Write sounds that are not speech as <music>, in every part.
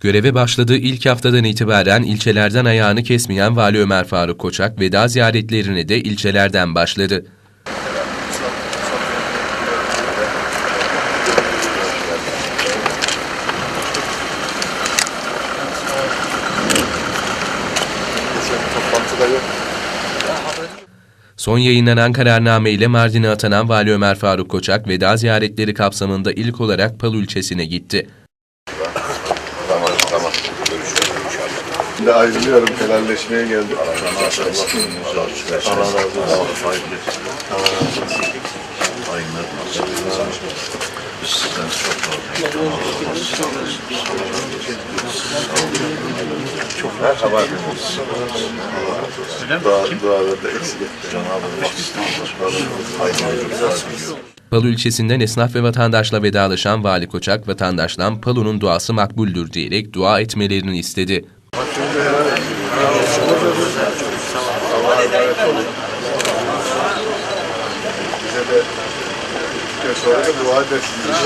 Göreve başladığı ilk haftadan itibaren ilçelerden ayağını kesmeyen Vali Ömer Faruk Koçak veda ziyaretlerine de ilçelerden başladı. Son yayınlanan kararname ile Mardin'e atanan Vali Ömer Faruk Koçak veda ziyaretleri kapsamında ilk olarak Palu ilçesine gitti. Tamam tamam. Görüşürüz inşallah. Şimdi ayrılıyorum. Helalleşmeye geldim. Allah razı olsun. Allah razı olsun. Biz sizden çok Merhaba. Dua, dualarda eksik etmeyin. Cenab-ı Hak istiyorlar. Palu ilçesinden esnaf ve vatandaşla vedalaşan Vali Koçak, vatandaştan Palu'nun duası makbuldür diyerek dua etmelerini istedi. Bize de bir sonra da dua edersiniz.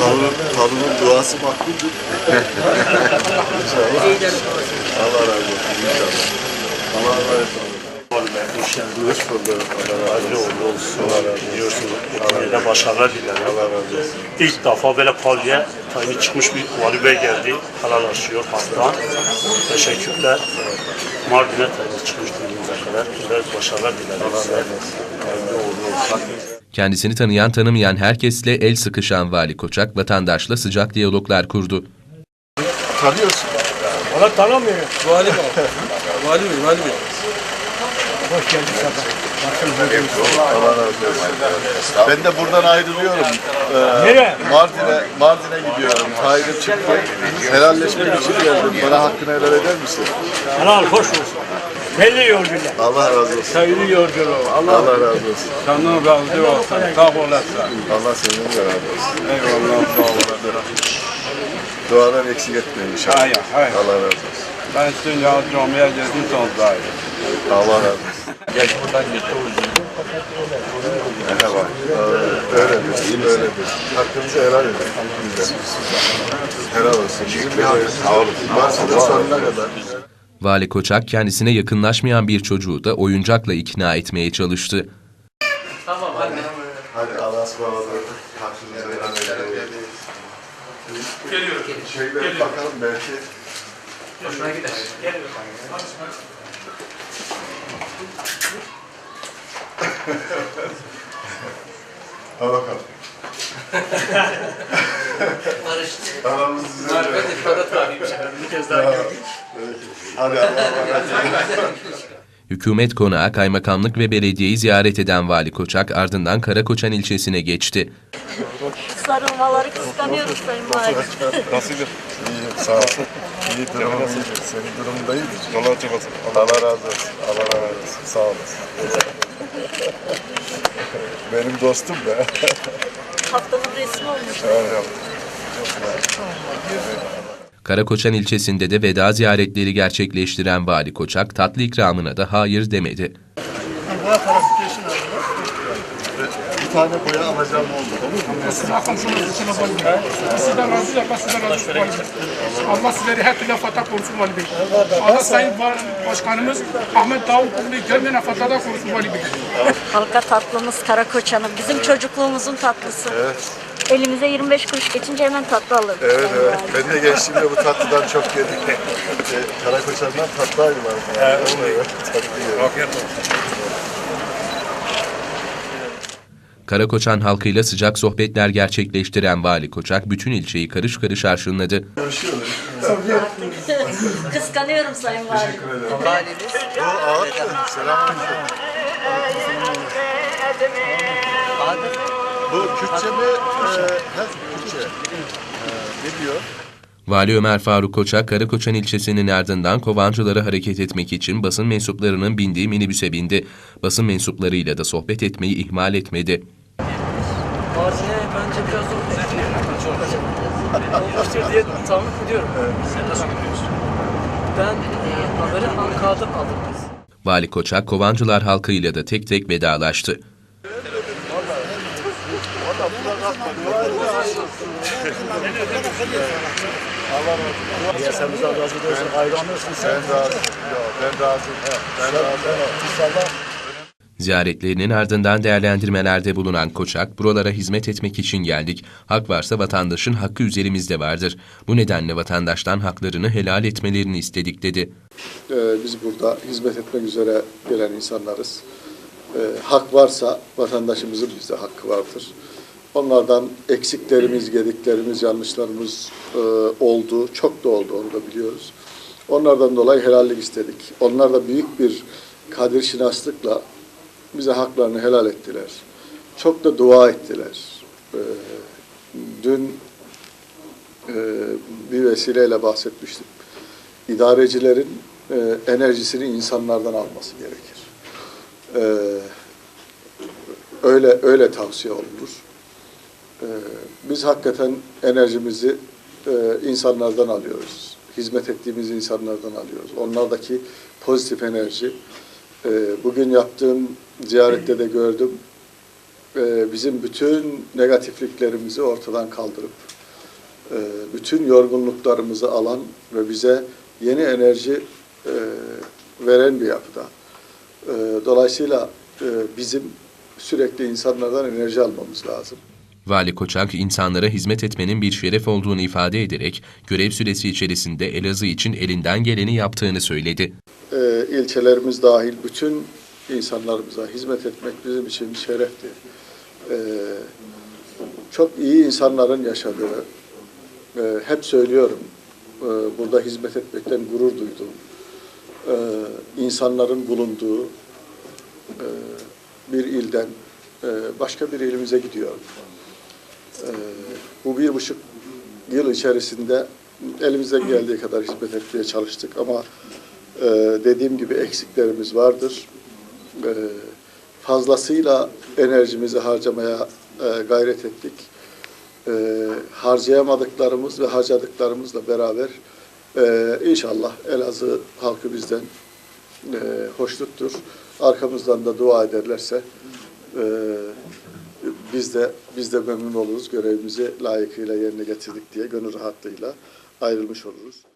Tanrı'nın, Tanrı'nın duası makbuldür. inşallah. Allah razı olsun inşallah. Allah'a emanet olun. Hoş bulduk. Allah razı olsun. Allah razı olsun. Biliyorsunuz hepinize başarılar dilerim. Allah razı olsun. İlk defa böyle palye tayini çıkmış bir vali bey geldi. Helalaşıyor halktan. Teşekkürler. Mardin'e tayini çıkmış günümüze kadar. Güzel başarılar dilerim olsun. Kendisini tanıyan tanımayan herkesle el sıkışan Vali Koçak, vatandaşla sıcak diyaloglar kurdu. Tanıyorsun. Valla tanımıyorum. Vali Bey. Vali Bey, Vali Bey. Allah razı olsun. Ben de buradan ayrılıyorum. Ee, Nereye? Mardin'e Mardin'e gidiyorum. Tayini çıktı. Helalleşmek için geldim. Bana hakkını helal eder misin? Helal hoş olsun. Belli yolcular. Allah razı olsun. Sayılı yolculuğu. Allah Allah razı olsun. senden razı olsun. Sağ olasın. Allah senin de razı olsun. Eyvallah sağ olasın. Duadan eksik etmeyin inşallah. Hayır, hayır. Allah razı olsun. Ben sizin ya camiye geldim sonundayım. Allah razı olsun. Geç buradan gitti Merhaba. Ee, öyledir, öyledir. Hakkınızı helal edin. Helal olsun. Bizim bir hakkımız varsa da sonuna kadar. Vali Koçak kendisine yakınlaşmayan bir çocuğu da oyuncakla ikna etmeye çalıştı. Hadi Allah'a ısmarladık. Hakkınızı helal edin. Geliyorum. Şöyle bakalım belki. Al bakalım. Aramız güzel. Bir kez daha geldik. Hadi Allah'a emanet olun. Hükümet konağı, kaymakamlık ve belediyeyi ziyaret eden Vali Koçak ardından Karakoçan ilçesine geçti. Sarılmaları kıskanıyoruz Sayın Valim. Nasıldır? İyiyim, sağ ol. İyi durum nasıldır? Senin durumun da iyidir. Allah çok olsun. Allah razı olsun. Allah razı olsun. Sağ olasın. <laughs> Benim dostum be. Haftanın resmi olmuş. Evet. Karakoçan ilçesinde de veda ziyaretleri gerçekleştiren Vali Koçak tatlı ikramına da hayır demedi. Tane boya alacağım oldu. Allah komşumuz için Allah Sizden razı Allah sizden razı olsun. Allah sizleri her türlü afata korusun Vali Bey. Allah Sayın Ba- Başkanımız Ahmet Davutoğlu'nu görmeyen afatada korusun Vali Bey. Halka tatlımız Karakoçan'ın. Bizim çocukluğumuzun tatlısı. Elimize 25 kuruş geçince hemen tatlı alırdık. Evet evet. Ben de gençliğimde bu tatlıdan çok yedim. Şey, Karakoçan'dan tatlı ayırlar. Evet, evet. Tatlı yerim. Karakoçan halkıyla sıcak sohbetler gerçekleştiren Vali Koçak bütün ilçeyi karış karış arşınladı. Kıskanıyorum Sayın Valim. Bu ağıt mı? Selamünaleyküm. Bu Kürtçe mi? Ee, he, Kürtçe. Ee, ne diyor? Vali Ömer Faruk Koçak, Karakoçan ilçesinin ardından Kovancılara hareket etmek için basın mensuplarının bindiği minibüse bindi. Basın mensuplarıyla da sohbet etmeyi ihmal etmedi. Marziye bence biraz zor Olmuştur diye tahmin ediyorum. Sen nasıl görüyorsun? Ben e, haberi Ankara'dan aldım. Vali Koçak, Kovancılar halkıyla da tek tek vedalaştı. Ziyaretlerinin ardından değerlendirmelerde bulunan Koçak, buralara hizmet etmek için geldik. Hak varsa vatandaşın hakkı üzerimizde vardır. Bu nedenle vatandaştan haklarını helal etmelerini istedik dedi. Ee, biz burada hizmet etmek üzere gelen insanlarız. Ee, hak varsa vatandaşımızın bizde hakkı vardır. Onlardan eksiklerimiz, gediklerimiz, yanlışlarımız e, oldu. Çok da oldu onu da biliyoruz. Onlardan dolayı helallik istedik. Onlar da büyük bir kadir şinaslıkla bize haklarını helal ettiler. Çok da dua ettiler. Ee, dün e, bir vesileyle bahsetmiştim. İdarecilerin e, enerjisini insanlardan alması gerekir. Ee, öyle öyle tavsiye olunur. Ee, biz hakikaten enerjimizi e, insanlardan alıyoruz. Hizmet ettiğimiz insanlardan alıyoruz. Onlardaki pozitif enerji. e, bugün yaptığım ziyarette de gördüm. E, bizim bütün negatifliklerimizi ortadan kaldırıp e, bütün yorgunluklarımızı alan ve bize yeni enerji e, veren bir yapıda. E, Dolayısıyla e, bizim sürekli insanlardan enerji almamız lazım. Vali Koçak, insanlara hizmet etmenin bir şeref olduğunu ifade ederek, görev süresi içerisinde Elazığ için elinden geleni yaptığını söyledi. e, ilçelerimiz dahil bütün insanlarımıza hizmet etmek bizim için bir şerefti. E, çok iyi insanların yaşadığı, e, hep söylüyorum, e, burada hizmet etmekten gurur duydum. E, insanların bulunduğu e, bir ilden e, başka bir ilimize gidiyorum. E, bu bir buçuk yıl içerisinde elimizden geldiği kadar hizmet etmeye çalıştık ama ee, dediğim gibi eksiklerimiz vardır. Ee, fazlasıyla enerjimizi harcamaya e, gayret ettik. Ee, harcayamadıklarımız ve harcadıklarımızla beraber e, inşallah Elazığ halkı bizden e, hoşnuttur. Arkamızdan da dua ederlerse e, biz de biz de memnun oluruz. Görevimizi layıkıyla yerine getirdik diye gönül rahatlığıyla ayrılmış oluruz.